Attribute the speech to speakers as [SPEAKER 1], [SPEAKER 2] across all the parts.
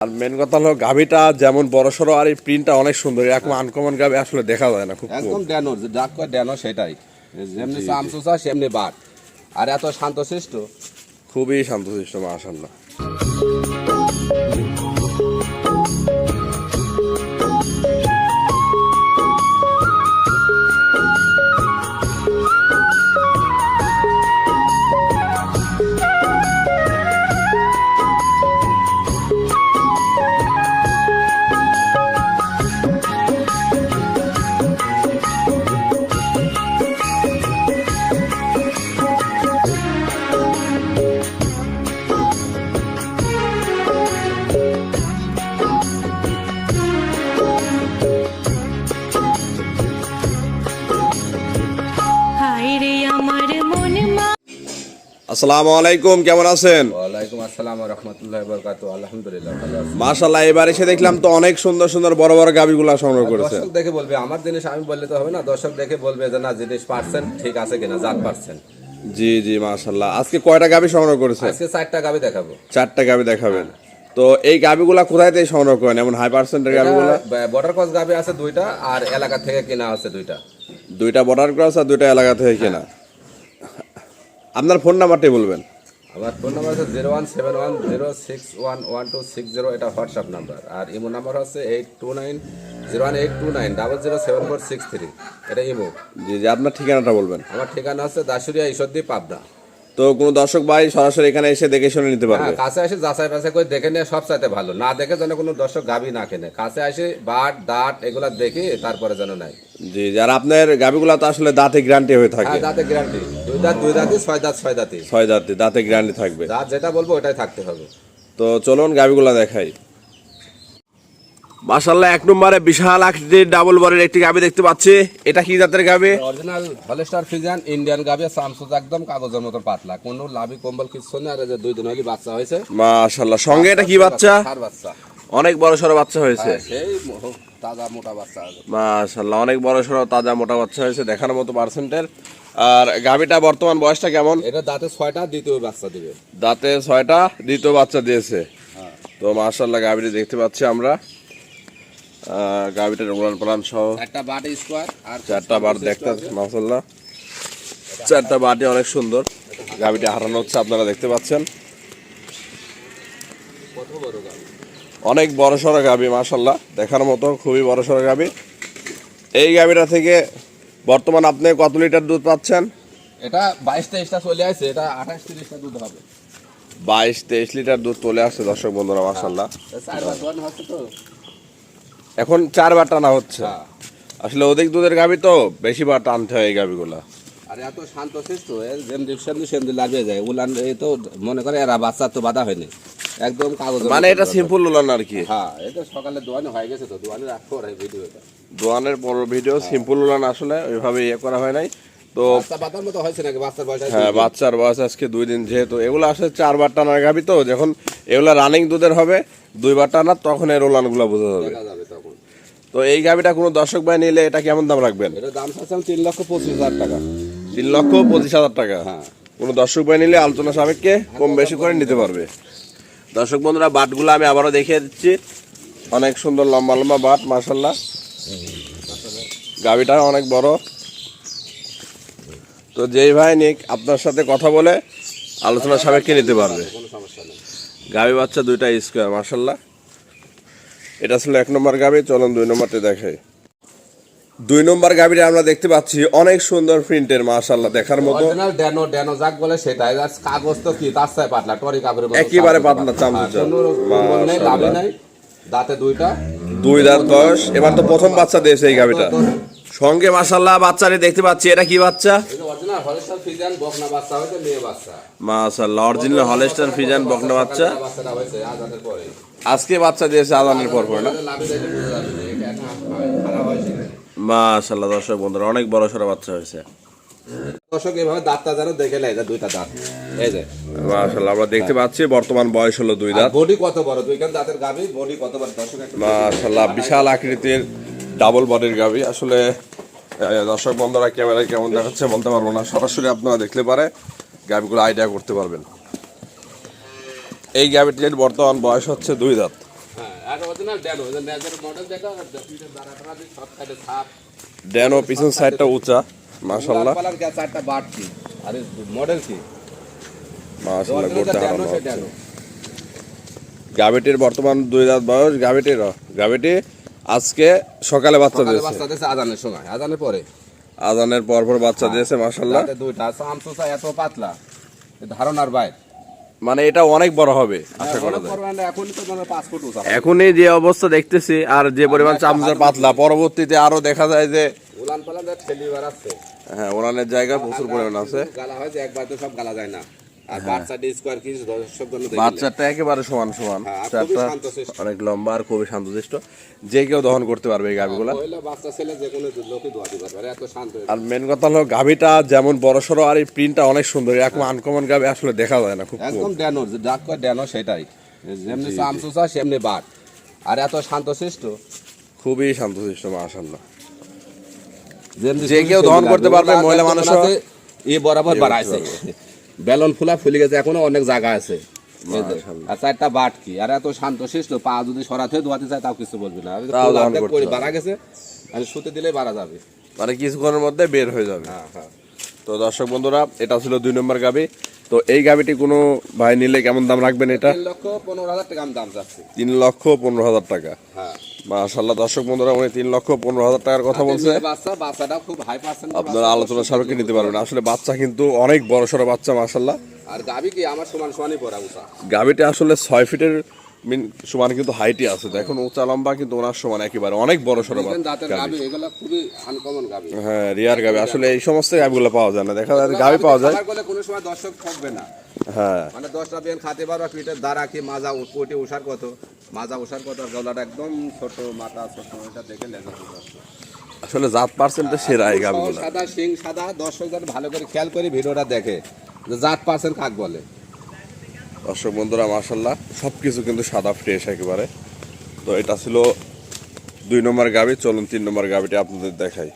[SPEAKER 1] আর main কথা হলো গাভিটা যেমন বড় সড়ো আর এই প্রিন্টটা অনেক সুন্দর এখন আনকমন গাভি আসলে দেখা যায় না খুব
[SPEAKER 2] একদম ড্যানো ডাক করে ড্যানো সেটাই। যেমনি চামচুচা সেমনি বাঘ। আর এত শান্তশিষ্ট?
[SPEAKER 1] খুবই শান্তশিষ্ট মাশাল্লাহ আসসালামু আলাইকুম কেমন আছেন?
[SPEAKER 2] ওয়ালাইকুম আসসালাম রহমতুল্লাহ বরকাত আলহামদুলিল্লাহ
[SPEAKER 1] এবার এসে দেখলাম তো অনেক সুন্দর সুন্দর বড় বড় গাভিগুলা সংগ্রহ করেছেন
[SPEAKER 2] দর্শক দেখে বলবে আমার জিনিস আমি বললে তো হবে না দর্শক দেখে বলবে যে না জিনিস পার্সেন্ট ঠিক আছে কিনা জাত পার্সেন্ট
[SPEAKER 1] জি জি মাশাল্লাহ আজকে কয়টা গাভি সংগ্রহ করেছেন
[SPEAKER 2] আজকে চারটা গাবি দেখাবো।
[SPEAKER 1] চারটা গাভি দেখাবেন। তো এই গাভিগুলা কোথায় থেকে সংগ্রহ করেন? এমন হাই পার্সেন্টের গাভিগুলা?
[SPEAKER 2] বর্ডার ক্রস গাবি আছে দুইটা আর এলাকা থেকে কেনা আছে দুইটা।
[SPEAKER 1] দুইটা বর্ডার ক্রস আর দুইটা এলাকা থেকে কেনা। আপনার ফোন নাম্বারটি বলবেন।
[SPEAKER 2] আমার ফোন নাম্বার হচ্ছে zero one seven one zero six one one two six zero এটা হোয়াটসঅ্যাপ নাম্বার। আর ইমো নাম্বার হচ্ছে eight two nine zero one eight two nine double zero seven four six three. এটা imo.
[SPEAKER 1] জি জি আপনার ঠিকানাটা বলবেন।
[SPEAKER 2] আমার ঠিকানা হচ্ছে দাসুরিয়া ঈশ্বরদী পাবনা।
[SPEAKER 1] তো কোনো দর্শক ভাই সরাসরি এখানে এসে দেখে শুনে নিতে পারবে।
[SPEAKER 2] হ্যাঁ কাছে এসে যাচাই বাছাই করে দেখে নিয়ে সব চাইতে ভালো। না দেখে যেন কোনো দর্শক গাবি না কেনে। কাছে আসে বাট দাঁত এগুলা দেখে তারপরে যেন নাই।
[SPEAKER 1] জি যার আপনার গাভিগুলা তো আসলে দাঁতে গ্যারান্টি হয়ে থাকে।
[SPEAKER 2] হ্যাঁ দাঁতে গ্যারান্টি দুই দাঁত দুই দাঁতই ছয় দাঁত ছয় দাঁতই।
[SPEAKER 1] ছয় দাঁতে দাঁতে গ্যারান্টি থাকবে।
[SPEAKER 2] দাঁত যেটা বলব ওটাই থাকতে হবে।
[SPEAKER 1] তো চলুন গাভিগুলা দেখাই। মাশাল্লাহ এক নম্বরে বিশাল আকৃতির ডাবল বরের একটি গাভি দেখতে পাচ্ছি। এটা কি জাতের গাভি
[SPEAKER 2] অরিজিনাল হলস্টার ফিজিয়ান ইন্ডিয়ান গাবি সামসুজ একদম কাগজের মতো পাতলা। কোনো লাভি কম্বল কিছু নেই আর যে দুই দিন হলে বাচ্চা হয়েছে।
[SPEAKER 1] মাশাল্লাহ সঙ্গে এটা কি বাচ্চা
[SPEAKER 2] সার বাচ্চা।
[SPEAKER 1] অনেক বড় সড়ো বাচ্চা হয়েছে।
[SPEAKER 2] হ্যাঁ, সেই তাজা মোটা বাচ্চা।
[SPEAKER 1] মাশাল্লাহ অনেক বড় সড়ো তাজা মোটা বাচ্চা হয়েছে দেখার মতো পার্সেন্টের আর গাভিটা বর্তমান বয়সটা কেমন?
[SPEAKER 2] এটা দাঁতে ছয়টা দ্বিতীয় বাচ্চা দিবে।
[SPEAKER 1] দাঁতে ছয়টা দ্বিতীয় বাচ্চা দিয়েছে। তো মাশাল্লাহ গাভিটি দেখতে পাচ্ছি আমরা। গাভিটার উড়ান পালান সহ।
[SPEAKER 2] একটা বাট স্কোয়ার আর
[SPEAKER 1] চারটা বার দেখতে মাসাল্লাহ চারটা বাটি অনেক সুন্দর। গাভিটা হারানো হচ্ছে আপনারা দেখতে পাচ্ছেন।
[SPEAKER 2] কত বড় গাবি
[SPEAKER 1] অনেক বড় সড়ো গাভি মাসাল্লাহ দেখার মতো খুবই বড় সড়ো গাভি। এই গাভিটা থেকে বর্তমান আপনি কত লিটার দুধ পাচ্ছেন?
[SPEAKER 2] এটা বাইশ তেইশটা চলে আসছে এটা আঠাশ তিরিশটা দুধ হবে।
[SPEAKER 1] বাইশ তেইশ লিটার দুধ চলে আসছে দর্শক বন্ধুরা মাসাল্লাহ এখন চারবার টানা হচ্ছে।
[SPEAKER 2] হ্যাঁ।
[SPEAKER 1] আসলে অধিক দুধের গাবি তো বেশি বার টানতে হয় এই গাভিগুলা।
[SPEAKER 2] আর এত শান্ত শিষ্ট যেম সেমনি সেমনি লাগিয়ে যায়। উলান এই তো মনে করে এরা বাচ্চা তো বাধা হয়নি। একদম কাগজ
[SPEAKER 1] মানে এটা সিম্পল উলান আর কি?
[SPEAKER 2] হ্যাঁ এটা সকালে দোয়ানো হয়ে গেছে তো দোয়ানো রাখতে পারে ভিডিওটা
[SPEAKER 1] দোয়ানের পর ভিডিও সিম্পল উলান আসলে ওইভাবে ইয়ে করা হয় নাই। তো হ্যাঁ বাচ্চার বয়স আজকে দুই দিন যেহেতু এগুলো আসলে চারবার টানার গাভি তো যখন এগুলো রানিং দুধের হবে দুইবার টানার তখন এর উলানগুলো বোঝা যাবে।
[SPEAKER 2] তখন।
[SPEAKER 1] তো এই গাভিটা কোনো দর্শক ভাই নিলে এটা কেমন দাম রাখবেন?
[SPEAKER 2] এটা দাম তিন লক্ষ পঁচিশ হাজার টাকা।
[SPEAKER 1] তিন লক্ষ পঁচিশ হাজার টাকা
[SPEAKER 2] হ্যাঁ।
[SPEAKER 1] কোনো দর্শক ভাই নিলে আলোচনা সাপেক্ষে কম বেশি করে নিতে পারবে। দর্শক বন্ধুরা, বাটগুলো আমি আবারও দেখিয়ে দিচ্ছি। অনেক সুন্দর লম্বা লম্বা বাট মার্শাল্লাহ গাভিটা অনেক বড়। তো যেই ভাই নিক, আপনার সাথে কথা বলে আলোচনা সাপেক্ষে নিতে পারবে। গাভি বাচ্চা দুইটা স্কোয়ার মার্শাল্লাহ এটা ছিল এক নম্বর গাভি চলুন দুই নম্বরটি দেখাই। দুই নম্বর গাভিটা আমরা দেখতে পাচ্ছি অনেক সুন্দর প্রিন্টের মার্শাল্লাহ দেখার মতো।
[SPEAKER 2] অরিজিনাল ড্যানো ড্যানো যাক বলে সেটাই। আর কাগজ তো কি তার চাই পাতলা টরি কাগজের মতো
[SPEAKER 1] একেবারে পাতলা।
[SPEAKER 2] হ্যাঁ, কোনো কম্বল নেই
[SPEAKER 1] মাশাআল্লাহ।
[SPEAKER 2] দাঁতে দুইটা।
[SPEAKER 1] দুই দাঁত বয়স। এবার তো প্রথম বাচ্চা দিয়েছে এই গাভিটা সঙ্গে মাসাল্লাহ বাচ্চারে দেখতে পাচ্ছি এটা কি বাচ্চা?
[SPEAKER 2] এটা অরিজিনাল হলস্টার ফিজিয়ান বকনা বাচ্চা হয়েছে মেয়ে বাচ্চা।
[SPEAKER 1] মাসাল্লাহ অরিজিনাল হলেস্টার ফিজান বকনা বাচ্চা। আজকে বাচ্চা দিয়েছে আদানের পর পর না? মাসাল্লাহ দর্শক বন্ধুরা অনেক বড় সড়ো বাচ্চা হয়েছে।
[SPEAKER 2] দর্শক এভাবে দাঁতটা যেন দেখে নেয় দুইটা দাঁত। এই যে।
[SPEAKER 1] মাসাল্লাহ আমরা দেখতে পাচ্ছি বর্তমান বয়স হলো দুই দাঁত।
[SPEAKER 2] বডি কত বড়? দুইখান দাঁতের গাবি বডি কত বড়? দর্শক একটু
[SPEAKER 1] মাসাল্লাহ বিশাল আকৃতির ডাবল বডির গাভি। আসলে দর্শক বন্ধুরা ক্যামেরায় কেমন দেখাচ্ছে বলতে পারব না। সরাসরি আপনারা দেখলে পারে গাভিগুলো আইডিয়া করতে পারবেন। এই গাভিটির বর্তমান বয়স হচ্ছে দুই দাঁত।
[SPEAKER 2] ড্যানো
[SPEAKER 1] পিছন সাইডটা উঁচা মাশাল্লাহ
[SPEAKER 2] আর মডেল কি?
[SPEAKER 1] মাশাল্লাহ গোটা গাবিটির বর্তমান দুই রাত বয়স গাবিটির গাবিটি আজকে সকালে বাচ্চা
[SPEAKER 2] সকালে
[SPEAKER 1] দিয়েছে।
[SPEAKER 2] বাচ্চা দিয়েছে আজানের সময় আজানের পরে।
[SPEAKER 1] আজানের পর পর বাচ্চা দিয়েছে মাশাল্লাহ
[SPEAKER 2] দুইটা সামসুসা এত পাতলা ধারণার বাইর।
[SPEAKER 1] মানে এটা অনেক বড় হবে আশা করা যায়। এখনই যে অবস্থা দেখতেছি আর যে পরিমাণ চামচের পাতলা। পরবর্তীতে আরও দেখা যায় যে হ্যাঁ ওরানের জায়গা প্রচুর পরিমাণ আছে।
[SPEAKER 2] গালা হয় যে একবার তো সব গালা যায় না। আর বাচ্চা স্কোয়ার কি দর্শক
[SPEAKER 1] বাচ্চাটা একেবারে সমান সমান।
[SPEAKER 2] হ্যাঁ, আর খুবই
[SPEAKER 1] চারটা অনেক লম্বা আর খুবই শান্তশিষ্ট। যে কেউ দহন করতে পারবে এই গাভিগুলা।
[SPEAKER 2] বাচ্চা ছেলে যে কোনো লোকই দোয়া দিতে এত শান্ত
[SPEAKER 1] আর মেন কথা হলো গাভিটা যেমন বড় সড়ো আর এই প্রিন্টটা অনেক সুন্দর। এরকম আনকমন গাভি আসলে দেখা যায় না খুব
[SPEAKER 2] একদম ড্যানো ডাক করে ড্যানো সেটাই। যেমনি সামসুসা সেমনি বাট আর এত শান্তশিষ্ট?
[SPEAKER 1] খুবই শান্তশিষ্ট মাশাল্লাহ
[SPEAKER 2] যেমনি
[SPEAKER 1] যে কেউ দহন করতে পারবে, মহিলা মানুষ
[SPEAKER 2] এ বরাবর বাড়াইছে। বেলন ফুলা ফুলে গেছে এখনও অনেক জায়গা আছে। আর চারটা বাট কি? আর এত শান্তশিষ্ট পা যদি সরাতে ধোয়াতে চায় তাও কিছু বলবি না।
[SPEAKER 1] তাও দহন
[SPEAKER 2] অর্ধেক
[SPEAKER 1] করতে
[SPEAKER 2] করে
[SPEAKER 1] পারবে।
[SPEAKER 2] বাড়া গেছে আর শুতে দিলে বাড়া যাবে।
[SPEAKER 1] মানে কিছুক্ষণের মধ্যে বের হয়ে যাবে।
[SPEAKER 2] হ্যাঁ হ্যাঁ।
[SPEAKER 1] তো দর্শক বন্ধুরা এটা ছিল দুই নম্বর তো এই কোনো ভাই নিলে কেমন দাম রাখবেন এটা?
[SPEAKER 2] তিন লক্ষ পনেরো হাজার টাকা দাম যাচ্ছে
[SPEAKER 1] তিন লক্ষ পনেরো হাজার টাকা।
[SPEAKER 2] হ্যাঁ।
[SPEAKER 1] মাশাল্লাহ দর্শক বন্ধুরা উনি তিন লক্ষ পনেরো হাজার টাকার কথা বলছে।
[SPEAKER 2] বাচ্চা বাচ্চাটা খুব হাই পার্সেন্ট
[SPEAKER 1] আপনারা আলোচনা সাপেক্ষে নিতে পারবেন। আসলে বাচ্চা কিন্তু অনেক বড় সড়ো বাচ্চা মাশাল্লাহ
[SPEAKER 2] আর গাবি কি আমার সমান সমানই পড়া
[SPEAKER 1] গাভিটা আসলে ছয় ফিটের মিন সমান কিন্তু হাইটই আছে। দেখুন উঁচা লম্বা কিন্তু ওনার সমান একেবারে অনেক বড় সড়ো
[SPEAKER 2] গাবি গাবি
[SPEAKER 1] হ্যাঁ রিয়ার গাভি। আসলে এই সমস্ত গাভিগুলো পাওয়া যায় না। দেখা যায় গাভি পাওয়া যায়।
[SPEAKER 2] কোনো সময় দর্শক থাকবে না।
[SPEAKER 1] হ্যাঁ।
[SPEAKER 2] মানে দশটা বিয়ান খাতে পারো পিঠের দ্বারা কি মাজা কোটি উষার কত। মাজা কত গলাটা একদম ছোট মাথা ছোট এটা দেখে লেগে
[SPEAKER 1] আসলে জাত সেরা এই
[SPEAKER 2] সাদা শিং সাদা দর্শক ভালো করে খেয়াল করে ভিডিওটা দেখে জাত পার্সেন্ট কাক বলে।
[SPEAKER 1] দর্শক বন্ধুরা মার্শাল্লাহ সব কিছু কিন্তু সাদা ফ্রেশ একেবারে। তো এটা ছিল দুই নম্বর গাবি চলুন তিন নম্বর গাবিটি আপনাদের দেখাই।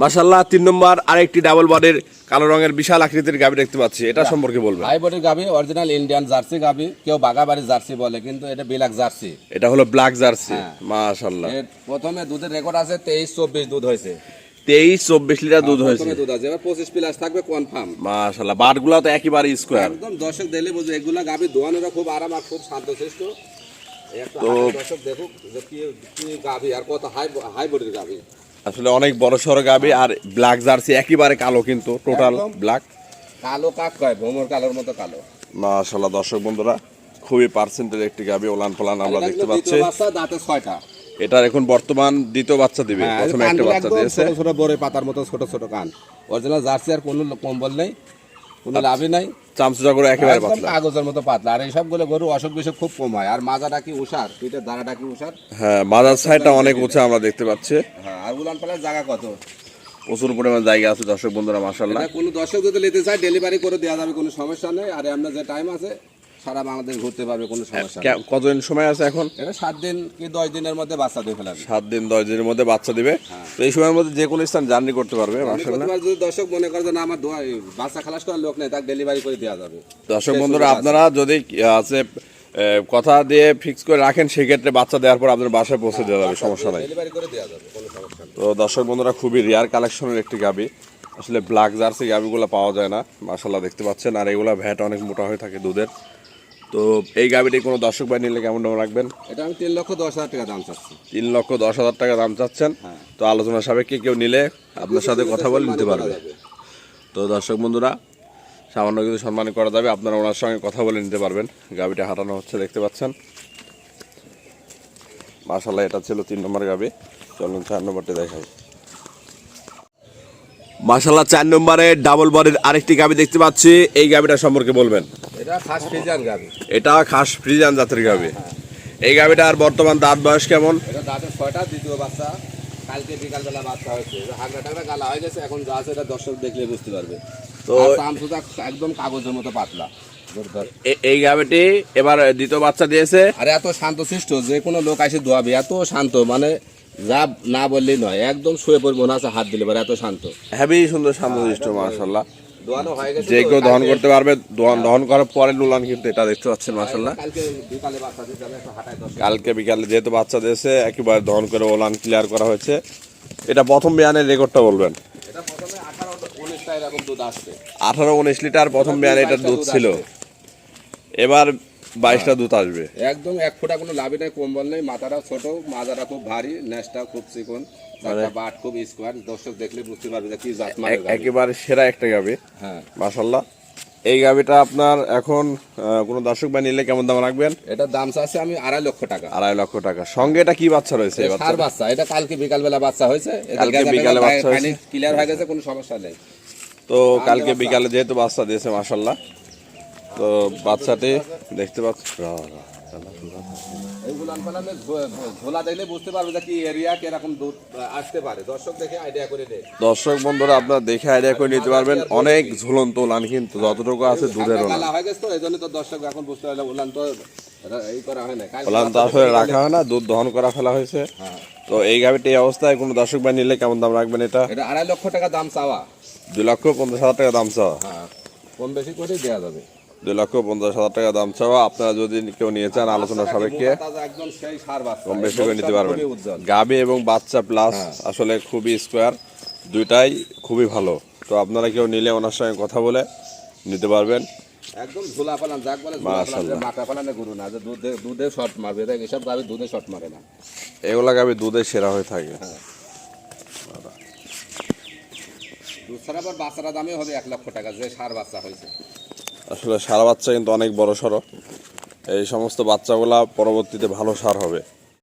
[SPEAKER 1] মার্শাল্লাহ তিন নম্বর আরেকটি ডাবল বডির কালো রঙের বিশাল আকৃতির গাবি দেখতে পাচ্ছি। এটা সম্পর্কে বলবেন?
[SPEAKER 2] হাই বডির গাবি অরিজিনাল ইন্ডিয়ান জার্সি গাবি কেউ বাগাবাড়ি জার্সি বলে কিন্তু এটা বিলাক জার্সি
[SPEAKER 1] এটা হলো ব্ল্যাক জার্সি। মাশাল্লাহ
[SPEAKER 2] প্রথমে দুধের রেকর্ড আছে তেইশ চব্বিশ দুধ হয়েছে।
[SPEAKER 1] তেইশ চব্বিশ লিটার দুধ হয়েছে।
[SPEAKER 2] দুধ আছে। এবার পঁচিশ প্লাস থাকবে কনফার্ম
[SPEAKER 1] মাশাল্লাহ বাটগুলা তো একেবারে স্কোয়ার
[SPEAKER 2] একদম দর্শক বুঝবে এগুলা দোয়ানোরা খুব আরাম আর খুব শান্তশিষ্ট
[SPEAKER 1] তো-
[SPEAKER 2] দর্শক দেখুক যে কি কি গাবি আর কত হাই হাই বডির গাবি
[SPEAKER 1] আসলে অনেক বড় সড়ো গাবি আর ব্ল্যাক জার্সি একেবারে কালো কিন্তু টোটাল। ব্ল্যাক
[SPEAKER 2] কালো কাক কয়? ভোমর কালোর মতো কালো।
[SPEAKER 1] মাশাল্লাহ দর্শক বন্ধুরা খুবই পার্সেন্টের একটি গাবি ওলান পোলান আমরা দেখতে পাচ্ছি।
[SPEAKER 2] দাঁতে ছয়টা।
[SPEAKER 1] এটার এখন বর্তমান দ্বিতীয় বাচ্চা দিবে
[SPEAKER 2] হ্যাঁ,
[SPEAKER 1] প্রথমে একটা বাচ্চা দিয়েছে।
[SPEAKER 2] ছোট ছোট বড় পাতার মতো ছোট ছোট কান। অরিজিনাল জার্সি আর কোনো কম্বল নেই কোনো লাভই নাই।
[SPEAKER 1] চামচুচা করে একেবারে পাতলা।
[SPEAKER 2] কাগজের মতো পাতলা। আর এই সবগুলো গরু অসুখ বিসুখ খুব কম হয়। আর মাজাটা কি উষার পিঠের দাঁড়াটা কি উষার
[SPEAKER 1] হ্যাঁ মাদার সাইডটা অনেক উঁচা আমরা দেখতে পাচ্ছি।
[SPEAKER 2] হ্যাঁ আর উলান পালার জায়গা কত?
[SPEAKER 1] প্রচুর পরিমাণ জায়গা আছে দর্শক বন্ধুরা মাশাল্লাহ
[SPEAKER 2] এটা কোনো দর্শক যদি নিতে চায় ডেলিভারি করে দেওয়া যাবে কোনো সমস্যা নেই। আর আমরা যে টাইম আছে সারা বাংলাদেশ ঘুরতে পারবে কোনো সমস্যা নেই।
[SPEAKER 1] কতদিন সময় আছে এখন?
[SPEAKER 2] এটা সাত দিন কি দশ দিনের মধ্যে বাচ্চা দিয়ে ফেলাবে।
[SPEAKER 1] সাত দিন দশ দিনের মধ্যে বাচ্চা দিবে।
[SPEAKER 2] হ্যাঁ।
[SPEAKER 1] তো এই সময়ের মধ্যে যে কোনো স্থান জার্নি করতে পারবে
[SPEAKER 2] প্রতিবার যদি দর্শক মনে করে যে না আমার দোয়া- এই বাচ্চা খালাস করার লোক নেই তাকে ডেলিভারি করে দেওয়া যাবে।
[SPEAKER 1] দর্শক বন্ধুরা আপনারা যদি আহ, আছে আহ, কথা দিয়ে ফিক্স করে রাখেন সেক্ষেত্রে বাচ্চা দেওয়ার পর আপনার বাসায় পৌঁছে দেওয়া যাবে সমস্যা নাই।
[SPEAKER 2] ডেলিভারি করে দেওয়া যাবে কোনো সমস্যা নেই।
[SPEAKER 1] তো দর্শক বন্ধুরা খুবই রেয়ার কালেকশনের একটি গাবি। আসলে ব্ল্যাক জার্সি গাবিগুলো পাওয়া যায় না মাসাল্লাহ দেখতে পাচ্ছেন। আর এগুলো ভ্যাট অনেক মোটা হয়ে থাকে দুধের। তো এই গাবিটি কোনো দর্শক ভাই নিলে কেমন দাম রাখবেন?
[SPEAKER 2] এটা আমি তিন লক্ষ দশ হাজার টাকা দাম চাচ্ছি।
[SPEAKER 1] তিন লক্ষ দশ হাজার টাকা দাম চাচ্ছেন।
[SPEAKER 2] হ্যাঁ।
[SPEAKER 1] তো আলোচনা সাপেক্ষে কেউ নিলে আপনার সাথে কথা বলে নিতে পারবে। তো দর্শক বন্ধুরা সামান্য কিছু সম্মান করা যাবে। আপনারা ওনার সঙ্গে কথা বলে নিতে পারবেন। গাবিটা হাঁটানো হচ্ছে দেখতে পাচ্ছেন। মাসাল্লাহ এটা ছিল তিন নম্বর গাবি চলুন চার নম্বরটি দেখাই। মাসাল্লাহ চার নম্বরে ডাবল বডির আরেকটি গাবি দেখতে পাচ্ছি। এই গাবিটা সম্পর্কে বলবেন?
[SPEAKER 2] এটা
[SPEAKER 1] খাস ফ্রিজান জাতের গাবি। এই গাবিটার বর্তমান দাঁত বয়স কেমন?
[SPEAKER 2] দাঁতের ছয়টা দ্বিতীয় বাচ্চা। কালকে বিকালবেলা বাচ্চা হয়েছে। হাগড়া টাগড়া গালা হয়ে গেছে এখন যা আছে এটা দর্শক দেখলে বুঝতে পারবে।
[SPEAKER 1] তো
[SPEAKER 2] আমসুদা একদম কাগজের মতো পাতলা।
[SPEAKER 1] এই গাবিটি এবার দ্বিতীয় বাচ্চা দিয়েছে।
[SPEAKER 2] আর এত শান্তশিষ্ট যে কোনো লোক এসে দোয়াবে এত শান্ত মানে যা না বললেই নয় একদম শুয়ে পড়বে মনে আছে হাত দিলে পরে এত শান্ত।
[SPEAKER 1] হেভি সুন্দর
[SPEAKER 2] দোয়ানো হয়ে গেছে
[SPEAKER 1] যে কেউ দহন করতে পারবে দহন দহন করার পরে নুলান কিন্তু এটা দেখতে পাচ্ছেন মাসাল্লাহ
[SPEAKER 2] কালকে বিকালে
[SPEAKER 1] যেহেতু বাচ্চা দিয়েছে একেবারে দহন করে ওলান ক্লিয়ার করা হয়েছে। এটা প্রথম বিয়ানের রেকর্ডটা বলবেন?
[SPEAKER 2] আঠারো
[SPEAKER 1] উনিশ লিটার প্রথম বিয়ানে এটার দুধ ছিল। এবার বাইশটা দুধ আসবে।
[SPEAKER 2] একদম এক ফোঁটা কোনো লাভই নেই কম্বল নেই মাথাটা ছোট মাজাটা খুব ভারী নেসটা খুব চিকন বাট খুব স্কোয়ার দর্শক দেখলে বুঝতে পারবে যে কি জাত মানে
[SPEAKER 1] একেবারে সেরা একটা গাবি
[SPEAKER 2] হ্যাঁ।
[SPEAKER 1] মাসাল্লাহ এই গাবিটা আপনার এখন কোনো দর্শক বা নিলে কেমন দাম রাখবেন?
[SPEAKER 2] এটার দাম চাচ্ছে আমি আড়াই লক্ষ টাকা।
[SPEAKER 1] আড়াই লক্ষ টাকা। সঙ্গে এটা কি বাচ্চা রয়েছে
[SPEAKER 2] সার বাচ্চা এটা কালকে বিকাল বেলা বাচ্চা হয়েছে।
[SPEAKER 1] কালকে বিকালে বাচ্চা হয়েছে।
[SPEAKER 2] ক্লিয়ার হয়ে গেছে কোনো সমস্যা নেই।
[SPEAKER 1] তো কালকে বিকালে যেহেতু বাচ্চা দিয়েছে মাসাল্লাহ তো বাচ্চাটি দেখতে পাচ্ছি
[SPEAKER 2] এইগুলো পালানে ঝোলা দেখলে বুঝতে পারবে যে কি এরিয়া কীরকম দুধ আসতে পারে। দর্শক দেখে আইডিয়া করে নেয়
[SPEAKER 1] দর্শক বন্ধুরা আপনারা দেখে আইডিয়া করে নিতে পারবেন। অনেক ঝুলন্ত ওলান কিন্তু যতটুকু আছে দুধের
[SPEAKER 2] কালা তো হয়
[SPEAKER 1] আসলে রাখা হয় না দুধ দহন করা ফেলা হয়েছে।
[SPEAKER 2] হ্যাঁ।
[SPEAKER 1] তো এই গাভিটি এই অবস্থায় কোনো দর্শক ভাই নিলে কেমন দাম রাখবেন এটা?
[SPEAKER 2] এটা আড়াই লক্ষ টাকা দাম চাওয়া।
[SPEAKER 1] দুই লক্ষ পঞ্চাশ হাজার টাকা দাম চাওয়া।
[SPEAKER 2] হ্যাঁ কম বেশি করে দেওয়া যাবে।
[SPEAKER 1] দুই লক্ষ পঞ্চাশ হাজার টাকা দাম চাওয়া আপনারা যদি কেউ নিয়ে চান আলোচনা সাপেক্ষে কম বেশি করে নিতে পারবেন। গাবি এবং বাচ্চা প্লাস
[SPEAKER 2] হ্যাঁ।
[SPEAKER 1] আসলে খুবই স্কোয়ার দুইটাই খুবই ভালো। তো আপনারা কেউ নিলে ওনার সঙ্গে কথা বলে নিতে পারবেন।
[SPEAKER 2] একদম ঝোলা পালান যাক বলে ঝোলা পালান
[SPEAKER 1] মাশাআল্লাহ।
[SPEAKER 2] মাথা পালানে গরু না যে দুধে দুধে শর্ট মারবে দেখ এসব গাবি দুধে শর্ট মারে না।
[SPEAKER 1] এগুলা গাবি দুধের সেরা হয়ে থাকে।
[SPEAKER 2] দুধ ছাড়া আবার বাচ্চারা দামে হবে এক লক্ষ টাকা যে সার বাচ্চা হয়েছে।
[SPEAKER 1] আসলে সারা বাচ্চা কিন্তু অনেক বড় সড়ো। এই সমস্ত বাচ্চাগুলা পরবর্তীতে ভালো সার হবে।